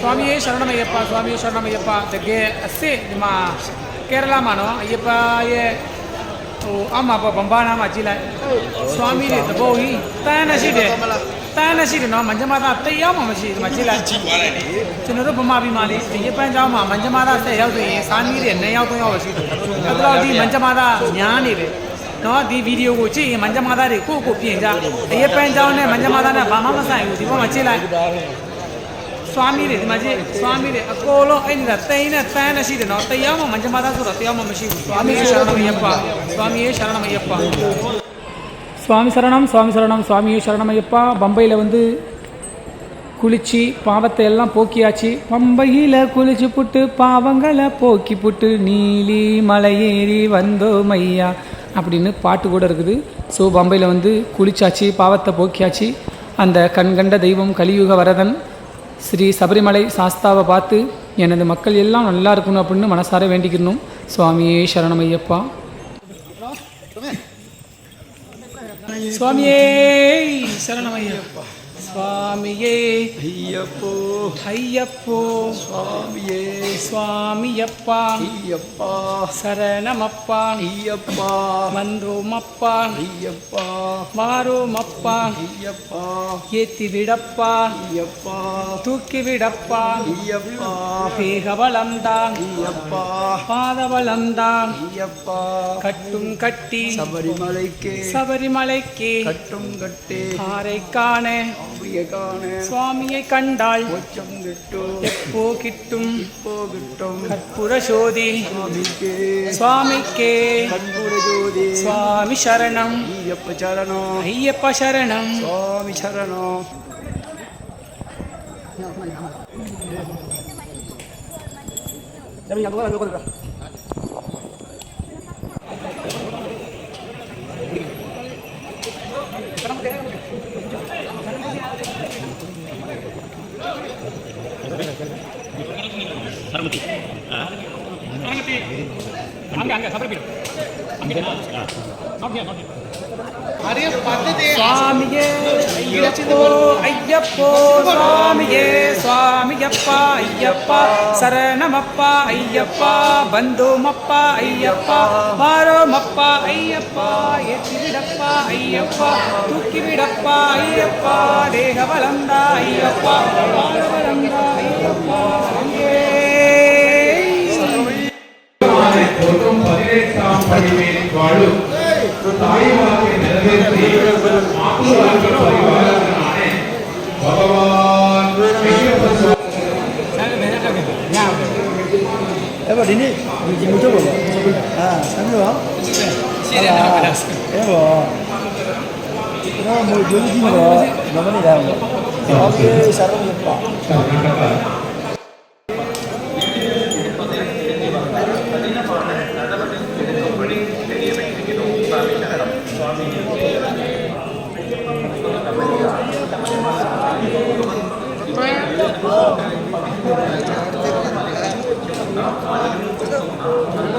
சுவாமி சரணம் ஐயப்பா சுவாமி சரணம் ஐயப்பா တကယ်အစ်စ်ဒီမှာကဲရလာမှာနော်အယပရဲ့ဟိုအမပေါ်ဗမ်ဘာနာမှာကြည်လိုက်စွာမီးတွေတပုံကြီးတန်းနဲ့ရှိတယ်တန်းနဲ့ရှိတယ်နော်မန်ဂျမသားတယောက်မှမရှိဒီမှာကြည်လိုက်ကြည်သွားတယ်လေကျွန်တော်တို့ဗမာပြည်မှာလေဒီရပန်းကျောင်းမှာမန်ဂျမသား၁၀ယောက်ဆိုရင်စာမီးတွေ၂ယောက်၃ယောက်ပဲရှိတယ်အဲ့တော့ဒီမန်ဂျမသားညာနေတယ်နော်ဒီဗီဒီယိုကိုကြည့်ရင်မန်ဂျမသားတွေကိုကိုပြင်ကြအရပန်းကျောင်းနဲ့မန်ဂျမသားနဲ့ဘာမှမဆိုင်ဘူးဒီဘက်မှာကြည်လိုက် စွာမီးတွေဒီမှာကြည့်စွာမီးတွေအကိုလုံးအဲ့ဒီကတိန်းနဲ့တန်းနဲ့ရှိတယ်နော်တရားမှမញ្ញမာသားဆိုတော့တရားမှမရှိဘူးစွာမီးရှရဏမယပစွာမီးရှရဏမယပசுவாமி சரணம் சுவாமி சரணம் சுவாமியே சரணமையப்பா பம்பையில் வந்து குளிச்சு பாவத்தை எல்லாம் போக்கியாச்சு பம்பையில் குளிச்சு புட்டு பாவங்களை போக்கி புட்டு நீலி மலையேறி வந்தோம் ஐயா அப்படின்னு பாட்டு கூட இருக்குது ஸோ பம்பையில் வந்து குளிச்சாச்சு பாவத்தை போக்கியாச்சு அந்த கண்கண்ட தெய்வம் கலியுக வரதன் ஸ்ரீ சபரிமலை சாஸ்தாவை பார்த்து எனது மக்கள் எல்லாம் நல்லா இருக்கணும் அப்படின்னு மனசார வேண்டிக்கணும் சுவாமியே சரணமையப்பா. சுவாமியே சரணமையப்பா. சுவாமியே. ஐயப்போ. ஐயப்போ. சுவாமியே. சுவாமியப்பா. ஐயப்பா. சரணமப்பா. ஐயப்பா. வந்தோமப்பா ஐயப்பா. வாரோமப்பா. ஐயப்பா. ஏத்தி விடப்பா ஐயப்பா. தூக்கி விடப்பா ஐயப்பா. வேகவளம்தான் ஐயப்பா. பாதவளம்தான் ஐயப்பா. கட்டும் கட்டி. சபரிமலைக்கு. சபரிமலைக்கு. கட்டும் கட்டே. ஆரை காண அப்படிய காண சுவாமியை கண்டாள் கொச்சம் கிட்டும் எப்போ கிட்டும்? இப்போ கிட்டும் கற்பூர சோதி சுவாமிக்கு. சுவாமிக்கே. கண்புர ஜோதி. சுவாமி சரணம். ஐயப்ப சரணம். ஐயப்ப சரணம். சுவாமி சரணம். சுவாமியே ஐயப்போ ஐயப்போ சுவாமியே. சுவாமியப்பா ஐயப்பா சரணமப்பா ஐயப்பா பந்தோமப்பா ஐயப்பா வாரோமப்பா ஐயப்பா ஏற்றி விடப்பா ஐயப்பா தூக்கி விடப்பா ஐயப்பா தேக வளந்தா ஐயப்பா வாழவளந்தா ஐயப்பா. အဲ့တော့ဒီနေ့ဒီမူချုပ်ပါလားအာဆက်ပြီးတော့ရှင်းတယ်နော်အဲ့တော့ကျွန်တော်မူချုပ်ကြည့်တော့မမနေတာဟုတ်ကဲ့ဆရာတို့ပြန်ပါ Obrigado.